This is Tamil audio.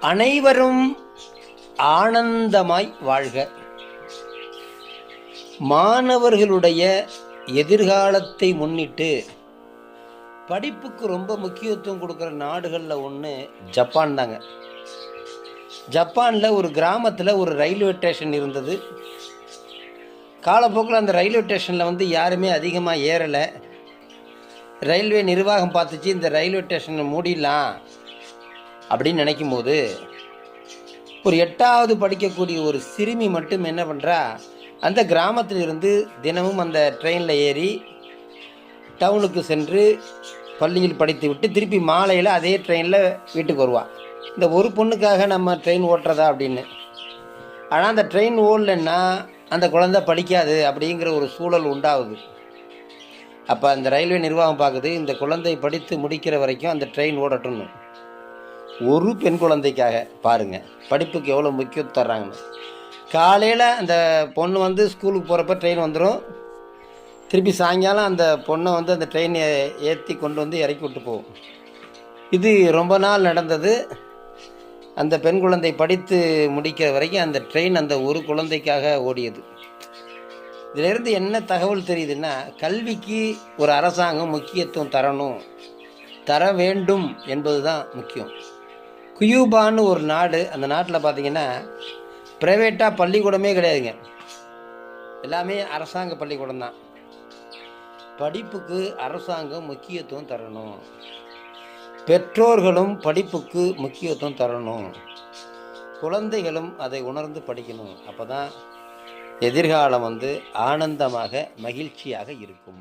அனைவரும் ஆனந்தமாய் வாழ்க. மாணவர்களுடைய எதிர்காலத்தை முன்னிட்டு படிப்புக்கு ரொம்ப முக்கியத்துவம் கொடுக்குற நாடுகளில் ஒன்று ஜப்பான் தாங்க. ஜப்பானில் ஒரு கிராமத்தில் ஒரு ரயில்வே ஸ்டேஷன் இருந்தது. காலப்போக்கில் அந்த ரயில்வே ஸ்டேஷனில் வந்து யாருமே அதிகமாக ஏறலை. ரயில்வே நிர்வாகம் பார்த்துச்சு இந்த ரயில்வே ஸ்டேஷனை மூடிடலாம். அப்படின்னு நினைக்கும் போது ஒரு எட்டாவது படிக்கக்கூடிய ஒரு சிறுமி மட்டும் என்ன பண்ணுறா அந்த கிராமத்தில் இருந்து தினமும் அந்த ட்ரெயினில் ஏறி டவுனுக்கு சென்று பள்ளியில் படித்து விட்டு திருப்பி மாலையில் அதே ட்ரெயினில் வீட்டுக்கு வருவாள் இந்த ஒரு பொண்ணுக்காக நம்ம ட்ரெயின் ஓட்டுறதா அப்படின்னு. ஆனால் அந்த ட்ரெயின் ஓடலன்னா அந்த குழந்தை படிக்காது அப்படிங்கிற ஒரு சூழல் உண்டாகுது. அப்போ அந்த ரயில்வே நிர்வாகம் பார்க்குது இந்த குழந்தை படித்து முடிக்கிற வரைக்கும் அந்த ட்ரெயின் ஓடட்டும்னு. ஒரு பெண் குழந்தைக்காக பாருங்கள் படிப்புக்கு எவ்வளோ முக்கியம் தர்றாங்கன்னு. காலையில் அந்த பொண்ணு வந்து ஸ்கூலுக்கு போகிறப்ப ட்ரெயின் வந்துடும் திருப்பி சாயங்காலம் அந்த பொண்ணை வந்து அந்த ட்ரெயினை ஏற்றி கொண்டு வந்து இறக்கி விட்டு போகும். இது ரொம்ப நாள் நடந்தது. அந்த பெண் குழந்தை படித்து முடிக்கிற வரைக்கும் அந்த ட்ரெயின் அந்த ஒரு குழந்தைக்காக ஓடியது. இதிலிருந்து என்ன தகவல் தெரியுதுன்னா கல்விக்கு ஒரு அரசாங்கம் முக்கியத்துவம் தரணும். தர வேண்டும் என்பது தான் முக்கியம். கியூபான்னு ஒரு நாடு அந்த நாட்டில் பார்த்தீங்கன்னா ப்ரைவேட்டாக பள்ளிக்கூடமே கிடையாதுங்க. எல்லாமே அரசாங்க பள்ளிக்கூடம் தான். படிப்புக்கு அரசாங்கம் முக்கியத்துவம் தரணும். பெற்றோர்களும் படிப்புக்கு முக்கியத்துவம் தரணும். குழந்தைகளும் அதை உணர்ந்து படிக்கணும். அப்போ தான் எதிர்காலம் வந்து ஆனந்தமாக மகிழ்ச்சியாக இருக்கும்.